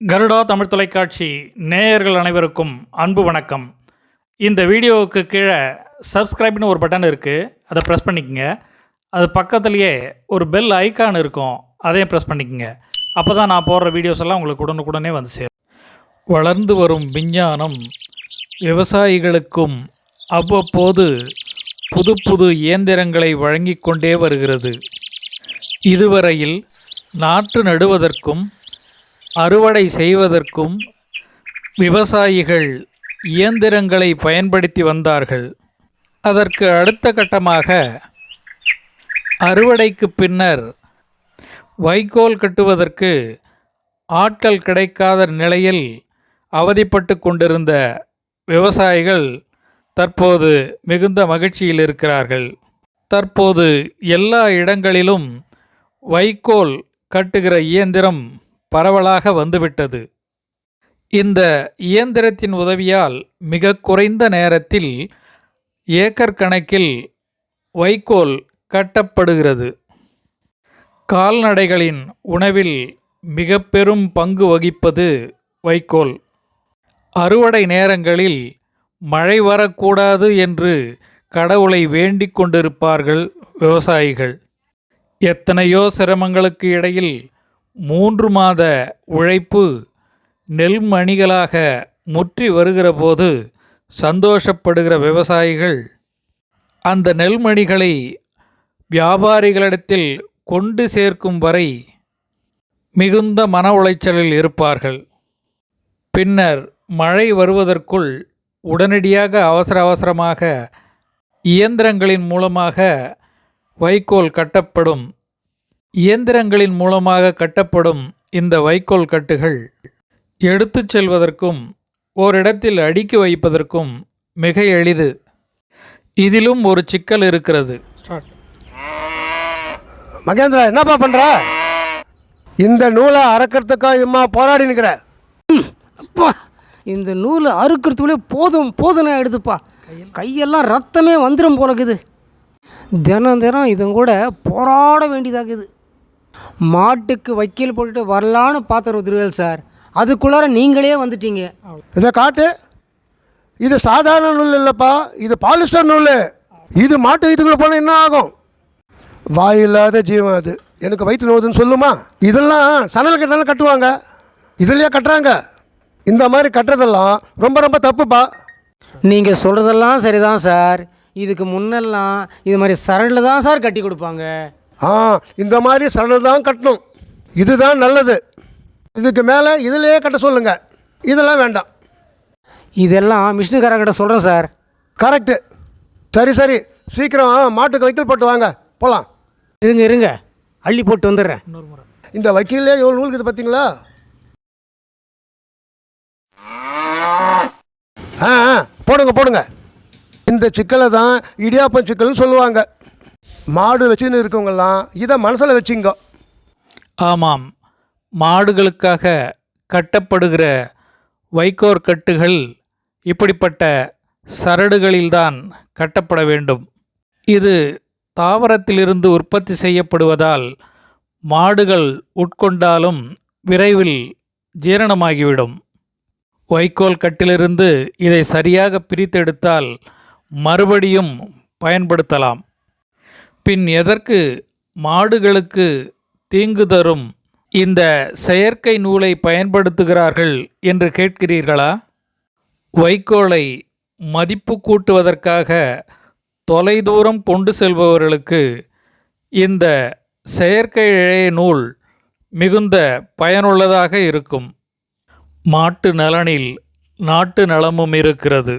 கருடா தமிழ் தொலைக்காட்சி நேயர்கள் அனைவருக்கும் அன்பு வணக்கம். இந்த வீடியோவுக்கு கீழே சப்ஸ்கிரைப்னு ஒரு பட்டன் இருக்குது அதை ப்ரெஸ் பண்ணிக்கோங்க. அது பக்கத்துலேயே ஒரு பெல் ஐகான் இருக்கும். அதையும் ப்ரெஸ் பண்ணிக்கோங்க. அப்போ தான் நான் போடுற வீடியோஸ் எல்லாம் உங்களுக்கு உடனுக்குடனே வந்து சேரும். வளர்ந்து வரும் விஞ்ஞானம் விவசாயிகளுக்கும் அவ்வப்போது புது புது இயந்திரங்களை வழங்கிக் கொண்டே வருகிறது. இதுவரையில் நாற்று நடுவதற்கும் அறுவடை செய்வதற்கும் விவசாயிகள் இயந்திரங்களை பயன்படுத்தி வந்தார்கள். அதற்கு அடுத்த கட்டமாக அறுவடைக்கு பின்னர் வைக்கோல் கட்டுவதற்கு ஆட்கள் கிடைக்காத நிலையில் அவதிப்பட்டு கொண்டிருந்த விவசாயிகள் தற்போது மிகுந்த மகிழ்ச்சியில் இருக்கிறார்கள். தற்போது எல்லா இடங்களிலும் வைக்கோல் கட்டுகிற இயந்திரம் பரவலாக வந்துவிட்டது. இந்த இயந்திரத்தின் உதவியால் மிக குறைந்த நேரத்தில் ஏக்கர் கணக்கில் வைக்கோல் கட்டப்படுகிறது. கால்நடைகளின் உணவில் மிக பெரும் பங்கு வகிப்பது வைக்கோல். அறுவடை நேரங்களில் மழை வரக்கூடாது என்று கடவுளை வேண்டிக் கொண்டிருப்பார்கள் விவசாயிகள். எத்தனையோ சிரமங்களுக்கு இடையில் மூன்று மாத உழைப்பு நெல்மணிகளாக முற்றி வருகிற போது சந்தோஷப்படுகிற விவசாயிகள் அந்த நெல்மணிகளை வியாபாரிகளிடத்தில் கொண்டு சேர்க்கும் வரை மிகுந்த மன உளைச்சலில் இருப்பார்கள். பின்னர் மழை வருவதற்குள் உடனடியாக அவசர அவசரமாக இயந்திரங்களின் மூலமாக வைக்கோல் கட்டப்படும். இயந்திரங்களின் மூலமாக கட்டப்படும் இந்த வைக்கோல் கட்டுகள் எடுத்துச் செல்வதற்கும் ஓரிடத்தில் அடுக்கி வைப்பதற்கும் மிக எளிது. இதிலும் ஒரு சிக்கல் இருக்கிறது. மகேந்திரா என்னப்பா பண்ற? இந்த நூலை அறக்கிறதுக்கா இம்மா போராடி நிற்கிற அப்பா இந்த நூல் அறுக்கிறதுக்குள்ளே போதும் போதும் எடுத்துப்பா. கையெல்லாம். ரத்தமே வந்துடும் போலக்குது. தினம் தினம் இதுங்க கூட போராட வேண்டியதாகுது மாட்டுக்கு வைக்கல் போட்டுட்டு வரலான்னு பார்த்த ருத்ரவேல் சார். அதுக்குள்ளார நீங்களே வந்துட்டீங்க. இதை காட்டு. இது சாதாரண நூல் இல்லைப்பா. இது பாலிஸ்டர் நூல். இது மாட்டு வயிற்றுக்குள்ளே போனால் என்ன ஆகும்? வாயில்லாத ஜீவன் அது. எனக்கு வயிற்று நோவுதுன்னு சொல்லுமா? இதெல்லாம் சணல் கட்டாலும் கட்டுவாங்க. இதுலையே கட்டுறாங்க. இந்த மாதிரி கட்டுறதெல்லாம் ரொம்ப ரொம்ப தப்புப்பா. நீங்கள் சொல்கிறதெல்லாம் சரிதான் சார். இதுக்கு முன்னெல்லாம் இது மாதிரி சரடில் தான் சார் கட்டி கொடுப்பாங்க. ஆ இந்த மாதிரி சணல் தான் கட்டணும். இதுதான் நல்லது. இதுக்கு மேலே இதுலையே கட்ட சொல்லுங்க. இதெல்லாம் வேண்டாம். இதெல்லாம் மிஷினுக்காரங்கிட்ட சொல்கிறேன் சார். கரெக்டு சரி சரி. சீக்கிரம் மாட்டுக்கு வைக்கல் போட்டு வாங்க. போகலாம் இருங்க இருங்க. அள்ளி போட்டு வந்துடுறேன். இந்த வக்கீல்லே எவ்வளோ நூல் இருக்குது பார்த்தீங்களா ஆ ஆ, போடுங்க போடுங்க. இந்த சிக்கலை தான் இடியாப்பம் சிக்கல்னு சொல்லுவாங்க. மாடு வச்சுன்னு இருக்கவங்கெல்லாம் இதை மனசில் வச்சுங்க. ஆமாம். மாடுகளுக்காக கட்டப்படுகிற வைக்கோர் கட்டுகள் இப்படிப்பட்ட சரடுகளில்தான் கட்டப்பட வேண்டும். இது தாவரத்திலிருந்து உற்பத்தி செய்யப்படுவதால் மாடுகள் உட்கொண்டாலும் விரைவில் ஜீரணமாகிவிடும். வைக்கோல் கட்டிலிருந்து இதை சரியாக பிரித்தெடுத்தால் மறுபடியும் பயன்படுத்தலாம். பின் எதற்கு மாடுகளுக்கு தீங்கு தரும் இந்த செயற்கை நூலை பயன்படுத்துகிறார்கள் என்று கேட்கிறீர்களா? வைக்கோலை மதிப்பு கூட்டுவதற்காக தொலைதூரம் கொண்டு செல்பவர்களுக்கு இந்த செயற்கை இழை நூல் மிகுந்த பயனுள்ளதாக இருக்கும். மாட்டு நலனில் நாட்டு நலமும் இருக்கிறது.